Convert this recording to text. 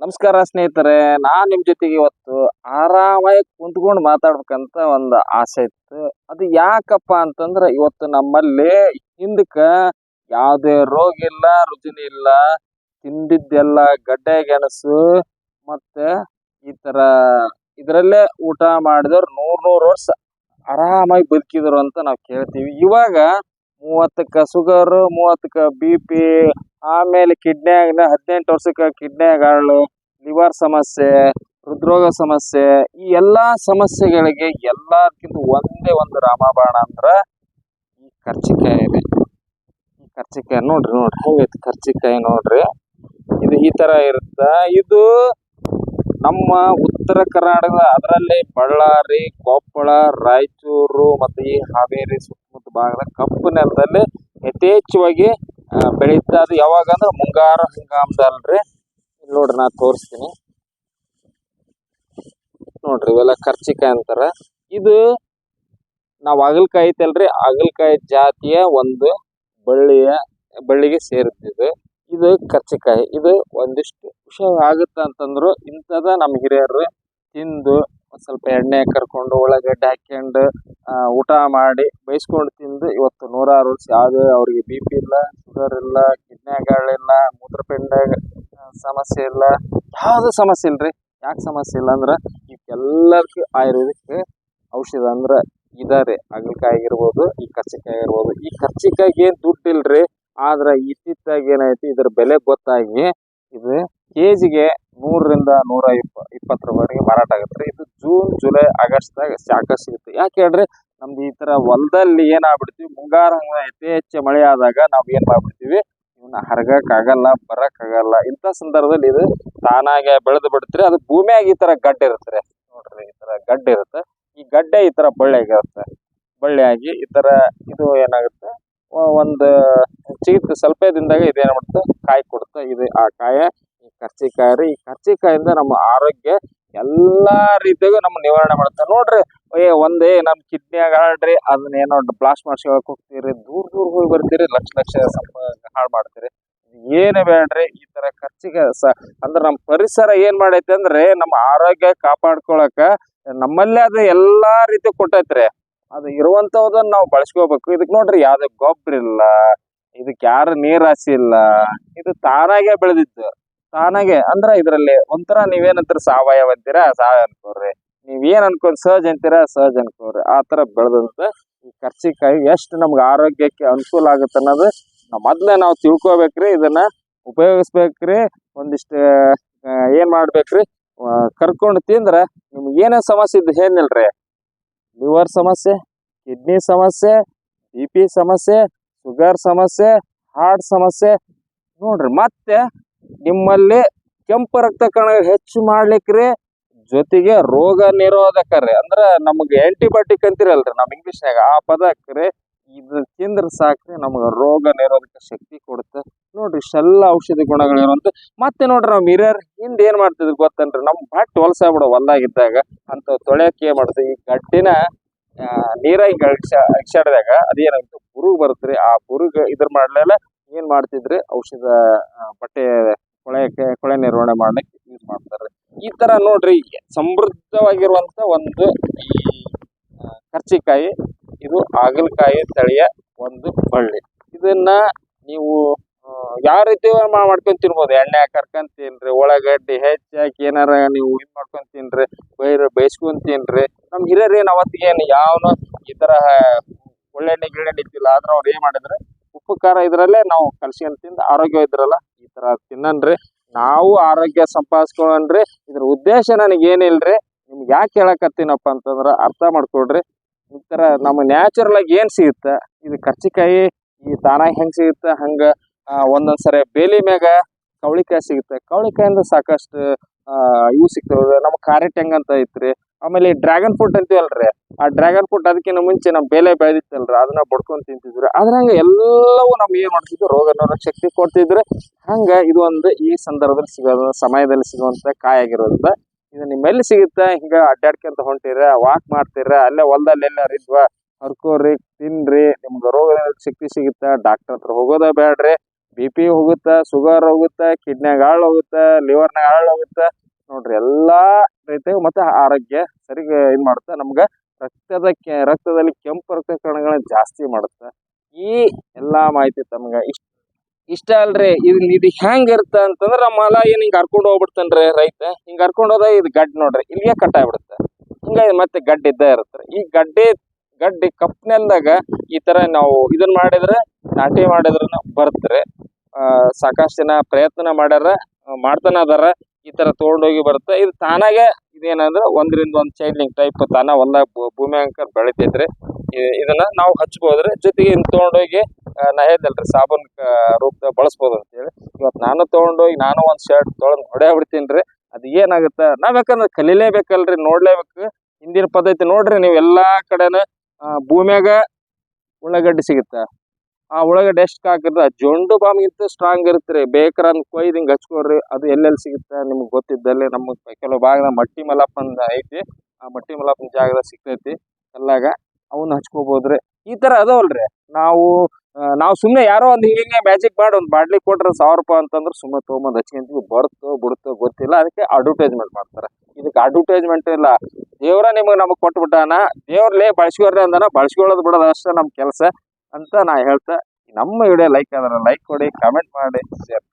ನಮಸ್ಕಾರ ಸ್ನೇಹಿತರೆ, ನಾನು ನಿಮ್ಮ ಜೊತೆಗೆ ಇವತ್ತು ಆರಾಮಾಗಿ ಕುಂತ್ಕೊಂಡು ಮಾತಾಡ್ಬೇಕಂತ ಒಂದು ಆಸೆ ಇತ್ತು. ಅದು ಯಾಕಪ್ಪ ಅಂತಂದ್ರೆ ಇವತ್ತು ನಮ್ಮಲ್ಲಿ ಹಿಂದಕ್ಕೆ ಯಾವುದೇ ರೋಗ ಇಲ್ಲ, ರುಜಿನ ಇಲ್ಲ, ತಿಂದಿದ್ದೆಲ್ಲ ಗಡ್ಡೆ ಗೆಣಸು ಮತ್ತೆ ಈ ಥರ ಇದರಲ್ಲೇ ಊಟ ಮಾಡಿದವ್ರು ನೂರು ನೂರು ವರ್ಷ ಆರಾಮಾಗಿ ಬದುಕಿದ್ರು ಅಂತ ನಾವು ಕೇಳ್ತೀವಿ. ಇವಾಗ ಮೂವತ್ತಕ್ಕೆ ಸುಗರು ಮೂವತ್ತಕ್ಕೆ ಬಿ ಪಿ ಆಮೇಲೆ ಕಿಡ್ನ್ಯಾಗ ಹದಿನೆಂಟು ವರ್ಷಕ್ಕೆ ಕಿಡ್ನ್ಯಾಗಳು ಲಿವರ್ ಸಮಸ್ಯೆ, ಹೃದ್ರೋಗ ಸಮಸ್ಯೆ, ಈ ಎಲ್ಲ ಸಮಸ್ಯೆಗಳಿಗೆ ಎಲ್ಲದಕ್ಕಿಂತ ಒಂದೇ ಒಂದು ರಾಮಬಾಣ ಅಂದ್ರೆ ಈ ಕರ್ಚಿಕಾಯಿ ಇದೆ. ಈ ಕರ್ಚಿಕಾಯಿ ನೋಡ್ರಿ ನೋಡ್ರಿ, ಹೆಂಗೈತಿ ಕರ್ಚಿಕಾಯಿ ನೋಡ್ರಿ. ಇದು ಈ ತರ ಇರುತ್ತ? ಇದು ನಮ್ಮ ಉತ್ತರ ಕರ್ನಾಟಕದ ಅದರಲ್ಲಿ ಬಳ್ಳಾರಿ, ಕೊಪ್ಪಳ, ರಾಯಚೂರು ಮತ್ತು ಈ ಹಾವೇರಿ ಸುತ್ತಮುತ್ತ ಭಾಗದ ಕಪ್ಪು ನೆಲದಲ್ಲಿ ಯಥೇಚ್ಛವಾಗಿ ಬೆಳೀತಾ ಅದು ಯಾವಾಗ ಅಂದ್ರೆ ಮುಂಗಾರು ಹಂಗಾಮದಲ್ರಿ. ನೋಡ್ರಿ ನಾ ತೋರಿಸ್ತೀನಿ. ನೋಡ್ರಿ ಇವೆಲ್ಲ ಕರ್ಚಿಕಾಯಿ ಅಂತಾರ. ಇದು ನಾವು ಹಾಗಲಕಾಯಿ ಐತಲ್ರಿ. ಹಾಗಲಕಾಯಿ ಜಾತಿಯ ಒಂದು ಬಳ್ಳಿಯ ಬಳ್ಳಿಗೆ ಸೇರುತ್ತೆ ಇದು. ಕರ್ಚಿಕಾಯಿ. ಇದು ಒಂದಿಷ್ಟು ವಿಷ ಆಗುತ್ತೆ ಅಂತಂದ್ರು ಇಂಥದ ನಮ್ಮ ಹಿರಿಯರು ತಿಂದು ಒಂದ್ ಸ್ವಲ್ಪ ಎಣ್ಣೆ ಕರ್ಕೊಂಡು ಉಳ್ಳಾಗಡ್ಡೆ ಹಾಕ್ಯಂಡು ಆ, ಊಟ ಮಾಡಿ ಬೈಸ್ಕೊಂಡು ತಿಂದು ಇವತ್ತು ನೂರಾರು ವರ್ಷ ಯಾವುದೇ ಅವ್ರಿಗೆ ಬಿ ಪಿ ಇಲ್ಲ. ಶುಗರ್ ಇಲ್ಲ ಕಿಡ್ನ್ಯಾಗಳಿಲ್ಲ ಮೂತ್ರಪಿಂಡ ಸಮಸ್ಯೆ ಇಲ್ಲ, ಯಾವ್ದು ಸಮಸ್ಯೆ ಇಲ್ರಿ? ಯಾಕೆ ಸಮಸ್ಯೆ ಇಲ್ಲ ಅಂದ್ರೆ ಇವಕ್ಕೆಲ್ಲದಕ್ಕೂ ಆಯುರ್ವೇದಿಕ್ ಔಷಧ ಅಂದ್ರೆ ಇದಾರೆ. ಹಾಗಲಕಾಯಿ ಆಗಿರ್ಬೋದು ಈ ಕರ್ಚಿಕಾಯಿ ಆಗಿರ್ಬೋದು ಈ ಕರ್ಚಿಕಾಯಿಗೆ ಏನು ದುಡ್ಡು ಇಲ್ರಿ ಆದ್ರ ಇತ್ತಿತ್ತಾಗ ಏನೈತಿ, ಇದ್ರ ಬೆಲೆ ಗೊತ್ತಾಗಿ ಇದು ಕೆ ಜಿಗೆ ನೂರರಿಂದ ನೂರ ಇಪ್ಪ, ಇಪ್ಪತ್ತರವರೆಗೆ ಮಾರಾಟ ಆಗುತ್ತೆ ಇದು ಜೂನ್, ಜುಲೈ, ಆಗಸ್ಟ್ದಾಗ ಸಾಕಷ್ಟು ಸಿಗುತ್ತೆ. ಯಾಕೆ ಹೇಳ್ರಿ? ನಮ್ದು ಈ ತರ ಹೊಲದಲ್ಲಿ ಏನಾಗ್ಬಿಡ್ತೀವಿ, ಮುಂಗಾರು ಹಂಗ ಯಥೇಚ್ಛ ಮಳೆ ಆದಾಗ ನಾವು ಏನ್ ಮಾಡ್ಬಿಡ್ತೀವಿ ಇವನ್ನ ಹರಗಕ್ ಆಗಲ್ಲ, ಬರಕ್ ಆಗಲ್ಲ. ಇಂಥ ಸಂದರ್ಭದಲ್ಲಿ ಇದು ತಾನಾಗೆ ಬೆಳೆದು ಬಿಡ್ತೀರಿ ಅದು ಭೂಮಿಯಾಗ ಈ ತರ ಗಡ್ಡೆ ಇರುತ್ತೆ ನೋಡ್ರಿ, ಈ ತರ ಗಡ್ಡೆ ಇರುತ್ತೆ. ಈ ಗಡ್ಡೆ ಈ ತರ ಬಳ್ಳಿಯಾಗಿರುತ್ತೆ ಬಳ್ಳಿಯಾಗಿ ಈ ತರ ಇದು ಏನಾಗುತ್ತೆ ಒಂದು ಚಿಗಿತ್ ಸ್ವಲ್ಪ ದಿನದಾಗ ಇದೇನಾಗ್ಬಿಡುತ್ತೆ ಕಾಯಿ ಕೊಡುತ್ತೆ ಇದು ಆ ಕಾಯ ಕರ್ಚಿಕಾಯಿ ರೀ. ಈ ಕರ್ಚಿಕಾಯಿಂದ ನಮ್ಮ ಆರೋಗ್ಯ ಎಲ್ಲಾ ರೀತಿಯಾಗೂ ನಮ್ಮ ನಿವಾರಣೆ ಮಾಡುತ್ತೆ ನೋಡ್ರಿ, ಏ, ಒಂದೇ ನಮ್ ಕಿಡ್ನಿಯಾಗ ಹಾಳ್ರಿ, ಅದನ್ನ ಏನೋ ಬ್ಲಾಸ್ಟ್ ಮಾಡ್ಸ್ಕೊಳಕ್ ಹೋಗ್ತೀರಿ, ದೂರ ದೂರ ಹೋಗಿ ಬರ್ತೀರಿ, ಲಕ್ಷ ಲಕ್ಷ ಹಾಳು ಮಾಡ್ತೀರಿ. ಏನೇ ಬೇಡ್ರಿ, ಈ ತರ ಖರ್ಚಿಗೆ ಸ, ಅಂದ್ರೆ ನಮ್ಮ ಪರಿಸರ ಏನ್ ಮಾಡೈತೆ ಅಂದ್ರೆ, ನಮ್ಮ ಆರೋಗ್ಯ ಕಾಪಾಡ್ಕೊಳಕ ನಮ್ಮಲ್ಲೇ ಅದು ಎಲ್ಲಾ ರೀತಿ ಕೊಟ್ಟೈತ್ರಿ. ಅದು ಇರುವಂತವದನ್ನ ನಾವು ಬಳಸ್ಕೋಬೇಕು. ಇದಕ್ ನೋಡ್ರಿ, ಯಾವ್ದೇ ಗೊಬ್ಬರ ಇಲ್ಲ ಇದಕ್ ಯಾರು ನೀರ್ ಹಾಸಿ ಇಲ್ಲ ಇದು ತಾನಾಗೆ ಬೆಳೆದಿತ್ತು ತಾನಾಗೆ ಅಂದ್ರ ಇದ್ರಲ್ಲಿ ಒಂಥರ ನೀವೇನಂತೀರ ಸಾವಯವ ಅಂತೀರಾ? ಸಾವಯವ ಅನ್ಕೋರಿ ನೀವ್ ಏನ್ ಅನ್ಕೊಂಡ್ ಸಹಜ ಅಂತೀರಾ? ಸಹಜ ಅನ್ಕೋರಿ ಆ ಬೆಳೆದಂತ ಈ ಕರ್ಚಿಕಾಯಿ ಎಷ್ಟು ನಮ್ಗೆ ಆರೋಗ್ಯಕ್ಕೆ ಅನುಕೂಲ ಆಗುತ್ತೆ ಅನ್ನೋದು ನಾವ್ ಮೊದ್ಲೇ ನಾವು ತಿಳ್ಕೊಬೇಕ್ರಿ, ಇದನ್ನ ಉಪಯೋಗಿಸ್ಬೇಕ್ರಿ, ಒಂದಿಷ್ಟು ಏನ್ ಮಾಡ್ಬೇಕ್ರಿ ಕರ್ಕೊಂಡು ತಿಂದ್ರ ನಿಮ್ಗೆ ಏನೇ ಸಮಸ್ಯೆ ಇದ್ದು ಏನಿಲ್ರಿ ಲಿವರ್ ಸಮಸ್ಯೆ, ಕಿಡ್ನಿ ಸಮಸ್ಯೆ, ಬಿ ಪಿ ಸಮಸ್ಯೆ, ಶುಗರ್ ಸಮಸ್ಯೆ, ಹಾರ್ಟ್ ಸಮಸ್ಯೆ. ನೋಡ್ರಿ ಮತ್ತೆ ನಿಮ್ಮಲ್ಲಿ ಕೆಂಪು ರಕ್ತ ಕಣ ಹೆಚ್ಚು ಮಾಡ್ಲಿಕ್ರಿ ಜೊತೆಗೆ ರೋಗ ನಿರೋಧಕ ರೀ ಅಂದ್ರ ನಮಗೆ ಆಂಟಿಬಯೋಟಿಕ್ ಅಂತಿರಲ್ರಿ ನಮ್ ಇಂಗ್ಲೀಷ್ನಾಗ ಆ ಪದಕ್ರಿ ಇದು ತಿಂದ್ರ ಸಾಕ್ರಿ ನಮ್ಗೆ ರೋಗ ನಿರೋಧಕ ಶಕ್ತಿ ಕೊಡುತ್ತೆ. ನೋಡ್ರಿ ಇಷ್ಟೆಲ್ಲ ಔಷಧಿ ಗುಣಗಳಿರುವಂತ ಮತ್ತೆ ನೋಡ್ರಿ ನಾವು ಮಿರರ್ ಹಿಂದೆ ಏನ್ ಮಾಡ್ತಿದ್ರು ಗೊತ್ತನ್ರಿ? ನಮ್ ಬಟ್ ಹೊಲಸಾಗ್ಬಿಡೋ ಹೊಲ್ದಾಗಿದ್ದಾಗ ಅಂತ ತೊಳೆಯಕ್ಕೆ ಏನ್ ಮಾಡ್ತೀವಿ ಈ ಗಡ್ಡಿನ ನೀರಾಗಿ ಅಕ್ಷಾಡ್ದಾಗ ಅದೇನಾಗ್ತದೆ ಬುರುಗ್ ರೀ ಆ ಬುರುಗ್ ಇದ್ರ ಮಾಡ್ಲೆಲ್ಲ ಮಾಡ್ತಿದ್ರಿ ಔಷಧ ಬಟ್ಟೆ ಕೊಳೆಯಕ್ಕೆ ಕೊಳೆ ನಿರ್ವಹಣೆ ಮಾಡ್ಲಿಕ್ಕೆ ಯೂಸ್ ಮಾಡ್ತಾರೆ. ಈ ತರ ನೋಡ್ರಿ, ಸಮೃದ್ಧವಾಗಿರುವಂತ ಒಂದು ಈ ಕರ್ಚಿಕಾಯಿ, ಇದು ಹಾಗಲಕಾಯಿ ತಳಿಯ ಒಂದು ಬಳ್ಳಿ. ಇದನ್ನ ನೀವು ಯಾವ ರೀತಿ ಮಾಡ್ಕೊಂಡ್ ತಿನ್ಬೋದು? ಎಣ್ಣೆ ಕರ್ಕೊಂಡ್ ತಿನ್ರಿ, ಉಳ್ಳಾಗಡ್ಡಿ ಹೆಚ್ಚಾಕಿ ಏನಾರ ನೀವು ಇದು ಮಾಡ್ಕೊಂಡ್ ತಿನ್ರಿ, ಬೈರ್, ಬೇಯಿಸ್ಕೊಂಡ್ ತಿನ್ರಿ. ನಮ್ ಹಿರಿಯರ್ ಏನ್ ಅವತ್ತಿಗೆ ಏನು ಯಾವನು ಈ ತರ ಒಳ್ಳೆಣ್ಣೆ ಗಿಳೆಣ್ಣೆ ಇದ್ದಿಲ್ಲ, ಆದ್ರೆ ಅವ್ರು ಏನ್ ಮಾಡಿದ್ರೆ ಉಪ್ಪು ಖಾರ ಇದ್ರಲ್ಲೇ ನಾವು ಕಲ್ಸ್ಕೊಂಡ್ ತಿಂದು ಆರೋಗ್ಯ ಇದ್ರಲ್ಲ, ಈ ತರ ತಿನ್ನನ್ರಿ. ನಾವು ಆರೋಗ್ಯ ಸಂಪಾದಿಸ್ಕೊಳನ್ರಿ. ಇದ್ರ ಉದ್ದೇಶ ನನಗೆ ಏನಿಲ್ರಿ, ನಿಮ್ಗೆ ಯಾಕೆ ಹೇಳಕತ್ತೀನಪ್ಪ ಅಂತಂದ್ರೆ ಅರ್ಥ ಮಾಡ್ಕೊಡ್ರಿ ಈ ತರ ನಮ್ಮ ನ್ಯಾಚುರಲ್ ಆಗಿ ಏನ್ ಸಿಗುತ್ತೆ ಇದು ಕರ್ಚಿಕಾಯಿ, ಈ ತಾನಾಗಿ ಹೆಂಗೆ ಸಿಗುತ್ತೆ ಹಂಗ ಒಂದೊಂದ್ಸರಿ ಸರಿ ಬೇಲಿ ಮ್ಯಾಗ ಕವಳಿಕಾಯಿ ಸಿಗುತ್ತೆ ಕವಳಿಕಾಯಿಂದ ಸಾಕಷ್ಟು ಇವು ಸಿಗ್ತವೆ. ನಮ್ಮ ಕಾರೆಟ್ ಹೆಂಗಂತ ಐತ್ರಿ ಆಮೇಲೆ ಡ್ರ್ಯಾಗನ್ ಫ್ರೂಟ್ ಅಂತೀವಲ್ರಿ? ಆ ಡ್ರ್ಯಾಗನ್ ಫ್ರೂಟ್ ಅದಕ್ಕಿಂತ ಮುಂಚೆ ನಮ್ ಬೇಲೆ ಬೆಳೆದಿತ್ತಲ್ರಿ, ಅದನ್ನ ಬಡ್ಕೊಂಡ್ ತಿಂತಿದ್ರು. ಅದ್ರಂಗ ಎಲ್ಲವೂ ನಮ್ಗೆ ಏನ್ ಮಾಡ್ತಿದ್ರು? ರೋಗ ನಿರೋಧಕ ಶಕ್ತಿ ಕೊಡ್ತಿದ್ರು. ಹಂಗ ಇದು ಒಂದು ಈ ಸಂದರ್ಭದಲ್ಲಿ ಸಿಗೋದು, ಸಮಯದಲ್ಲಿ ಸಿಗುವಂತ ಕಾಯಿ ಆಗಿರೋದ್ರಿಂದ ಇದು ನಿಮ್ಮೆಲ್ಲಿ ಸಿಗುತ್ತೆ. ಹಿಂಗ ಅಡ್ಡಾಡ್ಕೊಂತ ಹೊಂಟಿರ ವಾಕ್ ಮಾಡ್ತೀರ, ಅಲ್ಲೇ ಹೊಲ್ದಲ್ಲಿ ಎಲ್ಲಾರ ಇದ್ವಾ, ಹರ್ಕೋರಿ, ತಿನ್ರಿ, ನಿಮ್ಗೆ ರೋಗ ಶಕ್ತಿ ಸಿಗುತ್ತೆ? ಡಾಕ್ಟರ್ ಹತ್ರ ಹೋಗೋದ ಬೇಡ್ರಿ ಬಿ ಪಿ ಹೋಗುತ್ತಾ? ಶುಗರ್ ಹೋಗುತ್ತಾ? ಕಿಡ್ನ್ಯಾಗ ಹಾಳು ಹೋಗುತ್ತಾ? ಲಿವರ್ನಾಗ ಹಾಳು ಹೋಗುತ್ತಾ? ನೋಡ್ರಿ ಎಲ್ಲಾ ರೀತಿ ಮತ್ತೆ ಆರೋಗ್ಯ ಸರಿಗೆ ಇದು ಮಾಡುತ್ತೆ. ನಮ್ಗೆ ರಕ್ತದ ಕೆ, ರಕ್ತದಲ್ಲಿ ಕೆಂಪು ರಕ್ತ ಕಣಗಳನ್ನ ಜಾಸ್ತಿ ಮಾಡುತ್ತೆ. ಈ ಎಲ್ಲಾ ಮಾಹಿತಿ ತಮ್ಗೆ ಇಷ್ಟ ಇಷ್ಟ ಅಲ್ರಿ. ಇದು ಇದು ಹೆಂಗ್ ಅಂತಂದ್ರೆ ಅಂತಂದ್ರ ನಮ್ಮ ಹೊಲ ಏನ್ ಹಿಂಗ್ ಹರ್ಕೊಂಡ್ ಹೋಗ್ಬಿಡ್ತಾನ್ರಿ ರೈತ. ಹಿಂಗೆ ಹರ್ಕೊಂಡ್ ಹೋದ ಇದು ಗಡ್ ನೋಡ್ರಿ, ಇಲ್ಲಿಗೆ ಕಟ್ ಆಗ್ಬಿಡುತ್ತೆ. ಹಿಂಗಾಗಿ ಮತ್ತೆ ಗಡ್ಡೆ ಇದ್ದೇ ಇರುತ್ತೆ ಈ ಗಡ್ಡೆ ಗಡ್ಡೆ ಕಪ್ನೆಲ್ದಾಗ ಈ ತರ ನಾವು ಇದನ್ನ ಮಾಡಿದ್ರೆ, ನಾಟಿ ಮಾಡಿದ್ರ ಬರ್ತಾರೆ. ಆ, ಸಾಕಷ್ಟು ಜನ ಪ್ರಯತ್ನ ಮಾಡ್ಯಾರ, ಮಾಡ್ತಾನ ಅದಾರ. ಈ ತರ ತಗೊಂಡೋಗಿ ಬರುತ್ತೆ. ಇದು ತಾನಾಗೆ ಇದೇನಂದ್ರೆ ಒಂದರಿಂದ ಒಂದು ಚೈನ್ಲಿಂಗ್ ಟೈಪ್ ತಾನ ಹೊಲ ಭೂಮಿ ಅಂಕರ್ ಬೆಳಿತೈತ್ರಿ ಇದನ್ನ ನಾವು ಹಚ್ಬೋದ್ರಿ ಜೊತೆಗೆ ಇನ್ ತಗೊಂಡೋಗಿ ನಾ ಹೇಳ್ದಲ್ರಿ ಸಾಬೂನ್ ರೂಪದಾಗ ಬಳಸ್ಬೋದು ಅಂತೇಳಿ. ಇವತ್ತು ನಾನು ತಗೊಂಡೋಗಿ, ನಾನು ಒಂದು ಶರ್ಟ್ ತೊಗೊಂಡ್ ಹೊಡೆ ಬಿಡ್ತೀನಿ ಅದು ಏನಾಗುತ್ತೆ? ನಾವ್ ಯಾಕಂದ್ರೆ ಕಲಿಲೇಬೇಕಲ್ರಿ, ನೋಡ್ಲೇಬೇಕು. ಹಿಂದಿನ ಪದ್ಧತಿ ನೋಡ್ರಿ, ನೀವು ಎಲ್ಲಾ ಕಡೆನ ಭೂಮ್ಯಾಗ ಉಳ್ಳಾಗಡ್ಡಿ ಸಿಗುತ್ತ? ಆ ಒಳಗಡೆ ಎಷ್ಟು ಹಾಕಿದ್ರೆ ಜೊಂಡು ಬಾಂಬ್ಗಿಂತ ಸ್ಟ್ರಾಂಗ್ ಇರುತ್ತೆ ಬೇಕಾರ ಅಂದ್ ಕೊಯ್ದು ಹಿಂಗೆ ಹಚ್ಕೊಳ್ರಿ, ಅದು ಎಲ್ಲೆಲ್ಲಿ ಸಿಗುತ್ತೆ ನಿಮ್ಗೆ ಗೊತ್ತಿದ್ದಲ್ಲಿ ನಮ್ಮ ಕೆಲವು ಭಾಗದ ಮಟ್ಟಿ ಮಲಪ್ಪ ಅಂತ ಐತಿ. ಆ ಮಟ್ಟಿ ಮಲಪ್ಪನ ಜಾಗದಾಗ ಸಿಗ್ತೈತಿ ಎಲ್ಲಾಗ ಅವನ್ನ ಹಚ್ಕೋಬೋದ್ರಿ ಈ ತರ ಅದಾವಲ್ರಿ. ನಾವು ನಾವು ಸುಮ್ಮನೆ ಯಾರೋ ಒಂದು ಹಿಂಗೆ ಮ್ಯಾಜಿಕ್ ಮಾಡಿ ಒಂದು ಬಾಡ್ಲಿ ಕೊಟ್ರೆ ಸಾವಿರ ರೂಪಾಯಿ ಅಂತಂದ್ರೆ ಸುಮ್ಮನೆ ತೊಗೊಂಬಂದ್ ಹಚ್ಕೊಂತೀವಿ. ಬರ್ತೋ ಬಿಡುತ್ತೋ ಗೊತ್ತಿಲ್ಲ. ಅದಕ್ಕೆ ಅಡ್ವರ್ಟೈಸ್ಮೆಂಟ್ ಮಾಡ್ತಾರೆ. ಇದಕ್ಕೆ ಅಡ್ವರ್ಟೈಸ್ಮೆಂಟ್ ಇಲ್ಲ. ದೇವ್ರ ನಿಮಗೆ ನಮಗೆ ಕೊಟ್ಬಿಟ್ಟಾನ. ದೇವ್ರಲ್ಲೇ ಬಳಸ್ಕೊಳ್ರಿ ಅಂದಾನ. ಬಳಸ್ಕೊಳ್ಳೋದು ಬಿಡೋದು ಅಷ್ಟೇ ನಮ್ಮ ಕೆಲಸ. ಅಂತ ನಾ ಹೇಳ್ತಾ ನಮ್ಮ ವಿಡಿಯೋ ಲೈಕ್ ಆದ್ರೆ ಲೈಕ್ ಕೊಡಿ ಕಾಮೆಂಟ್ ಮಾಡಿ ಶೇರ್